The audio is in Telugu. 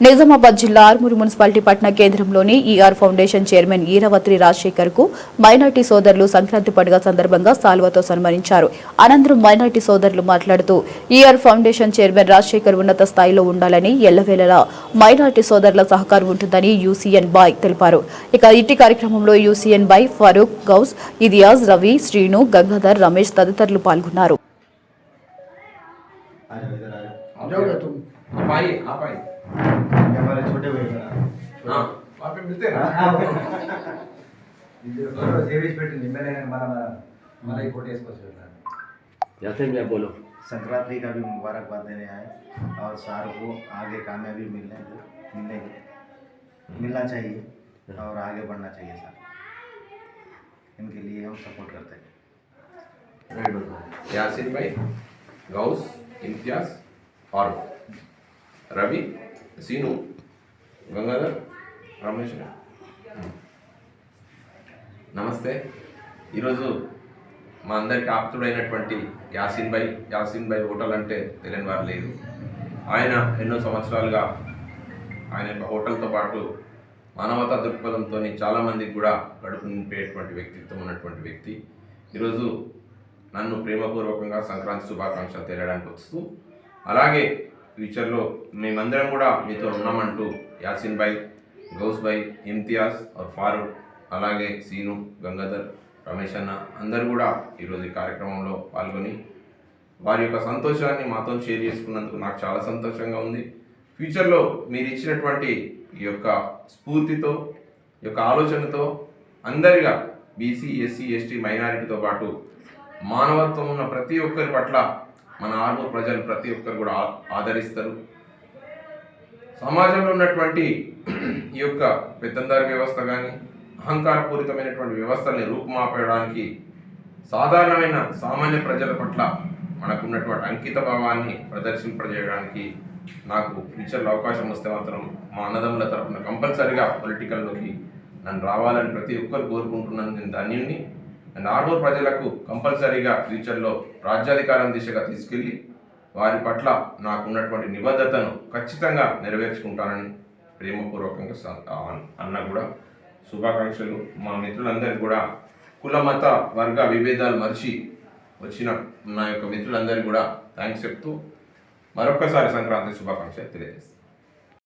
నిజామాబాద్ జిల్లా ఆర్మూరు మున్సిపాలిటీ పట్టణ కేంద్రంలోని ఈఆర్ ఫౌండేషన్ చైర్మన్ ఈరవత్రి రాజశేఖర్కు మైనార్టీ సోదరులు సంక్రాంతి పండుగ సందర్భంగా సాల్వతో సన్మానించారు అనంతరం మైనార్టీ సోదరులు మాట్లాడుతూ ఈఆర్ ఫౌండేషన్ చైర్మన్ రాజశేఖర్ ఉన్నత స్థాయిలో ఉండాలని ఎల్లవేళలా మైనార్టీ సోదరుల సహకారం ఉంటుందని యూసీఎన్ బాయ్ తెలిపారు ఇక ఇట్టి కార్యక్రమంలో యూసీఎన్ బాయ్ ఫరూక్ గౌస్ ఇదియాజ్ రవి శ్రీను గంగాధర్ రమేష్ తదితరులు పాల్గొన్నారు हमारे छोटे भाई का। हाँ। पे मिलते हैं हाँ, मैंने हमारा हमारा कोटेस पर जैसे मैं बोलो। संक्रांति का भी मुबारकबाद देने आए और सार को आगे कामयाबी मिलने मिलने मिलना चाहिए और आगे बढ़ना चाहिए सर। इनके लिए हम सपोर्ट करते हैं। यासिन भाई गौस इम्तियाज़ और रवि। సీను గంగాధర్ రమేష్ నమస్తే. ఈరోజు మా అందరికి ఆప్తుడైనటువంటి యాసిన్ భాయ్ యాసిన్ భాయ్ హోటల్ అంటే తెలియని వారు లేదు. ఆయన ఎన్నో సంవత్సరాలుగా ఆయన యొక్క హోటల్తో పాటు మానవతా దృక్పథంతో చాలామందికి కూడా కడుపు నింపేటువంటి వ్యక్తిత్వం ఉన్నటువంటి వ్యక్తి. ఈరోజు నన్ను ప్రేమపూర్వకంగా సంక్రాంతి శుభాకాంక్షలు తెలియడానికి వస్తూ అలాగే ఫ్యూచర్లో మేమందరం కూడా మీతో ఉన్నామంటూ యాసిన్ భాయ్ గౌస్ భాయ్ ఇమ్తియాజ్ ఆర్ ఫారూక్ అలాగే సీను గంగాధర్ రమేష్ అన్న అందరూ కూడా ఈరోజు ఈ కార్యక్రమంలో పాల్గొని వారి యొక్క సంతోషాన్ని మాతో షేర్ చేసుకున్నందుకు నాకు చాలా సంతోషంగా ఉంది. ఫ్యూచర్లో మీరు ఇచ్చినటువంటి ఈ యొక్క స్ఫూర్తితో ఈ యొక్క ఆలోచనతో అందరిగా బీసీ ఎస్సీ ఎస్టీ మైనారిటీతో పాటు మానవత్వం ఉన్న ప్రతి ఒక్కరి పట్ల మన ఆర్మూర్ ప్రజలు ప్రతి ఒక్కరు కూడా ఆదరిస్తారు. సమాజంలో ఉన్నటువంటి ఈ యొక్క పెత్తందారి వ్యవస్థ కానీ అహంకారపూరితమైనటువంటి వ్యవస్థల్ని రూపుమాపేయడానికి సాధారణమైన సామాన్య ప్రజల పట్ల మనకున్నటువంటి అంకిత భావాన్ని ప్రదర్శింపజేయడానికి నాకు ఫ్యూచర్లో అవకాశం వస్తే మాత్రం మా అన్నదమ్ముల తరఫున కంపల్సరిగా పొలిటికల్లోకి నన్ను రావాలని ప్రతి ఒక్కరు కోరుకుంటున్నాను. నేను ధన్యుణ్ణి. అండ్ ప్రజలకు కంపల్సరీగా ఫ్యూచర్లో రాజ్యాధికారం దిశగా తీసుకెళ్ళి వారి పట్ల నాకున్నటువంటి నిబద్ధతను ఖచ్చితంగా నెరవేర్చుకుంటానని ప్రేమపూర్వకంగా అన్న కూడా శుభాకాంక్షలు. మా మిత్రులందరికీ కూడా కుల మత వర్గ విభేదాలు మరిచి వచ్చిన నా యొక్క మిత్రులందరికీ కూడా థ్యాంక్స్ చెప్తూ మరొక్కసారి సంక్రాంతి శుభాకాంక్షలు తెలియజేస్తాను.